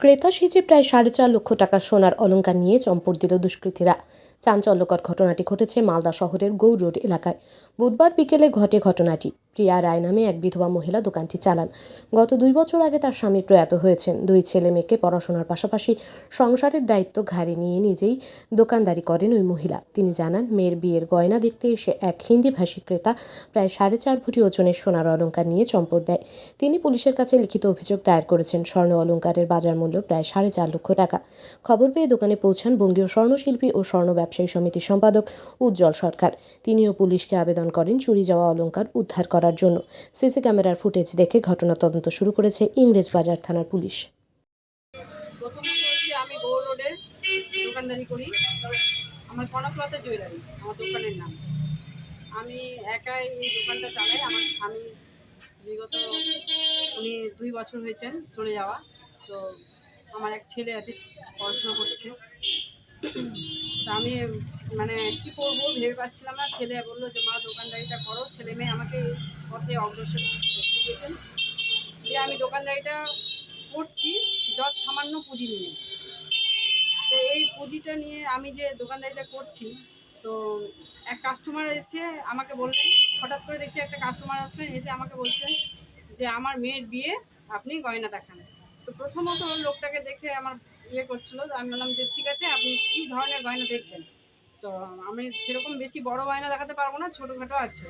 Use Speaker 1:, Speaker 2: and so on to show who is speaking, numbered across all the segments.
Speaker 1: ক্রেতা সেজে প্রায় সাড়ে চার লক্ষ টাকা সোনার অলঙ্কার নিয়ে চম্পট দিল দুষ্কৃতীরা। চাঞ্চল্যকর ঘটনাটি ঘটেছে মালদা শহরের গৌর রোড এলাকায়। বুধবার বিকেলে ঘটে ঘটনাটি। প্রিয়া রায় নামে এক বিধবা মহিলা দোকানটি চালান। গত দুই বছর আগে তার স্বামী প্রয়াত হয়েছেন। দুই ছেলে মেয়েকে পড়াশোনার পাশাপাশি সংসারের দায়িত্ব ঘাড়ে নিয়ে নিজেই দোকানদারি করেন ওই মহিলা। তিনি জানান, মেয়ের বিয়ের গয়না দেখতে এসে এক হিন্দি ভাষী ক্রেতা প্রায় সাড়ে চার ভরি ওজনের সোনার অলংকার নিয়ে চম্পট দেয়। তিনি পুলিশের কাছে লিখিত অভিযোগ দায়ের করেছেন। স্বর্ণ অলংকারের বাজার মূল্য প্রায় সাড়ে চার লক্ষ টাকা। খবর পেয়ে দোকানে পৌঁছান বঙ্গীয় স্বর্ণশিল্পী ও স্বর্ণ ব্যবসায়ী সমিতির সম্পাদক উজ্জ্বল সরকার। তিনিও পুলিশকে আবেদন করেন, চুরি যাওয়া অলংকার উদ্ধার করার জন্য। সিসি ক্যামেরার ফুটেজ দেখে ঘটনা তদন্ত শুরু করেছে ইংরেজ বাজার থানার পুলিশ।
Speaker 2: আমি গৌর রোডে দোকানদারি করি। আমার কনকলতা জুয়েলারি, আমার দোকানের নাম। আমি একাই এই দোকানটা চালাই। আমার স্বামী বিগত, উনি দুই বছর হয়েছেন চলে যাওয়া। তো আমার এক ছেলে আছে, পড়াশোনা করছে। আমি মানে কি করব ভেবে পাচ্ছিলাম না। ছেলে বলল যে, মা, দোকানদারিটা করো। ছেলে মেয়ে আমাকে পথে অগ্রসর দিয়েছেন যে আমি দোকানদারিটা করছি জাস্ট সামান্য পুঁজি নিয়ে। তো এই পুঁজিটা নিয়ে আমি যে দোকানদারিটা করছি, তো এক কাস্টমার এসে আমাকে বললেন, হঠাৎ করে দেখছি একটা কাস্টমার আসলেন, এসে আমাকে বলছেন যে, আমার মেয়ের বিয়ে আপনি গয়না দেখান। তো প্রথমত লোকটাকে দেখে আমার ইয়ে করছিল আমি বললাম যে ঠিক আছে, আপনি কী ধরনের গয়না দেখবেন? তো আমি সেরকম বেশি বড় গয়না দেখাতে পারব না, ছোটোখাটো আছে।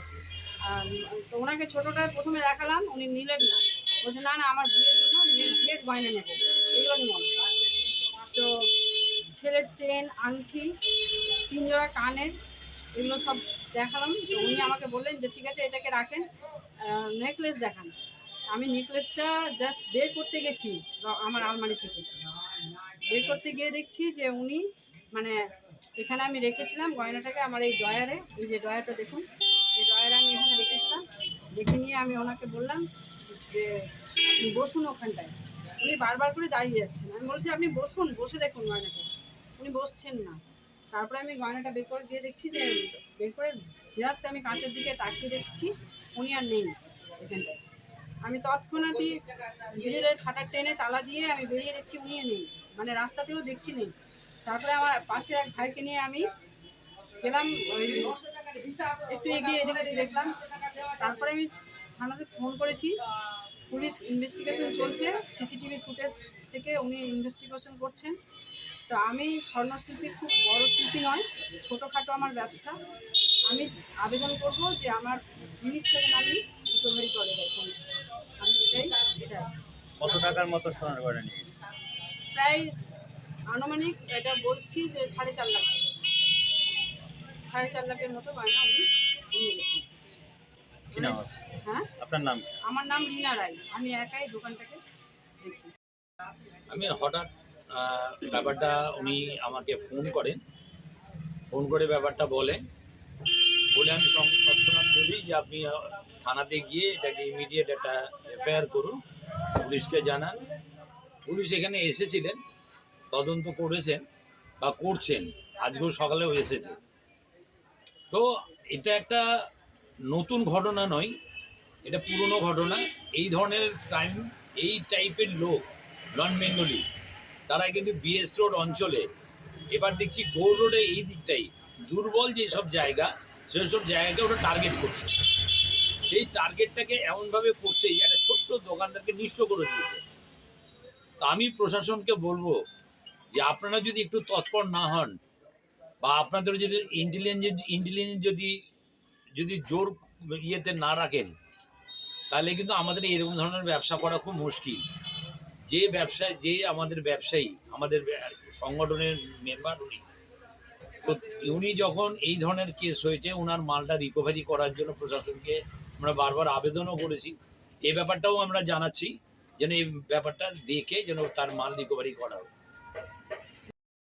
Speaker 2: তো ওনাকে ছোটোটা প্রথমে দেখালাম, উনি নিলেন না। বলছে, না না, আমার বিয়ের জন্য বিয়ের গয়না নেব। এগুলো মনে তো ছেলের চেন, আংটি তিন জোড়া কানের, এগুলো সব দেখালাম। তো উনি আমাকে বললেন যে, ঠিক আছে, এটাকে রাখেন নেকলেস দেখান। আমি নেকলেসটা জাস্ট বের করতে গেছি আমার আলমারি থেকে। বের করতে গিয়ে দেখছি যে উনি মানে এখানে আমি রেখেছিলাম গয়নাটাকে আমার এই ড্রয়ারে, এই যে ড্রয়ারটা দেখুন, এই ড্রয়ারে আমি এখানে রেখেছিলাম। রেখে নিয়ে আমি ওনাকে বললাম যে, আপনি বসুন ওখানটায়। উনি বারবার করে দাঁড়িয়ে যাচ্ছেন। আমি বলছি, আপনি বসুন, বসে দেখুন গয়নাটা। উনি বসছেন না। তারপরে আমি গয়নাটা বের করে দিয়ে দেখছি যে, বের করে জাস্ট আমি কাঁচের দিকে তাকিয়ে দেখছি, উনি আর নেই এখানটায়। আমি তৎক্ষণাৎই গ্রিলের শাটার টেনে তালা দিয়ে আমি বেরিয়ে দেখছি উনিও নেই। মানে রাস্তাতেও দেখছি নেই। তারপরে আমার পাশে এক ভাইকে নিয়ে আমি গেলাম, ওই একটু এগিয়ে এদিকে দেখলাম। তারপরে আমি থানাতে ফোন করেছি। পুলিশ ইনভেস্টিগেশন চলছে। সিসিটিভি ফুটেজ থেকে উনি ইনভেস্টিগেশন করছেন। তো আমি স্বর্ণশিল্পী, খুব বড় শিল্পী নয়, ছোটোখাটো আমার ব্যবসা। আমি আবেদন করব যে আমার জিনিস যেন আমি রিকভারি করে দেয় পুলিশ আমি এটাই চাই।
Speaker 3: কত টাকার মতো সোনার গয়না নিয়ে
Speaker 2: প্রায় আনুমানিক এটা বলছি যে সাড়ে চার লাখ। সাড়ে চার লাখের মতো গয়না উনি নিয়ে গেছেন? হ্যাঁ?
Speaker 3: আপনার নাম
Speaker 2: আমার নাম রিনা রায়। আমি একাই দোকানটাকে দেখি।
Speaker 4: আমি হঠাৎ ব্যাপারটা উনি আমাকে ফোন করেন। ফোন করে ব্যাপারটা বলেন। বলে আমি তৎক্ষণাৎ বলি যে আপনি থানাতে গিয়ে এটাকে ইমিডিয়েট একটা এফআইআর করুন, পুলিশকে জানান। পুলিশ এখানে এসেছিলেন, তদন্ত করেছেন বা করছেন। আজকেও সকালেও এসেছে। তো এটা একটা নতুন ঘটনা নয়, এটা পুরনো ঘটনা। এই ধরনের ক্রাইম এই টাইপের লোক, নন বেঙ্গলি, তারা কিন্তু বিএস রোড অঞ্চলে। এবার দেখছি গৌর রোডে এই দিকটাই। দুর্বল যেসব জায়গা সেই সব জায়গাকে ওরা টার্গেট করছে। সেই টার্গেটটাকে এমনভাবে করছে যে একটা ছোট্ট দোকানদারকে নিঃস্ব করে দিয়েছে। তা আমি প্রশাসনকে বলব যে আপনারা যদি একটু তৎপর না হন বা আপনাদের যদি ইন্টেলিজেন্স ইন্টেলিজেন্স যদি যদি জোর ইয়েতে না রাখেন, তাহলে কিন্তু আমাদের এরকম ধরনের ব্যবসা করা খুব মুশকিল। যে ব্যবসায়, যে আমাদের ব্যবসায়ী, আমাদের সংগঠনের মেম্বার উনি তো উনি যখন এই ধরনের কেস হয়েছে ওনার মালটা রিকভারি করার জন্য প্রশাসনকে আমরা বারবার আবেদনও করেছি। এই ব্যাপারটাও আমরা জানাচ্ছি, যেন এই ব্যাপারটা দেখে যেন তার মাল রিকভারি করা হোক।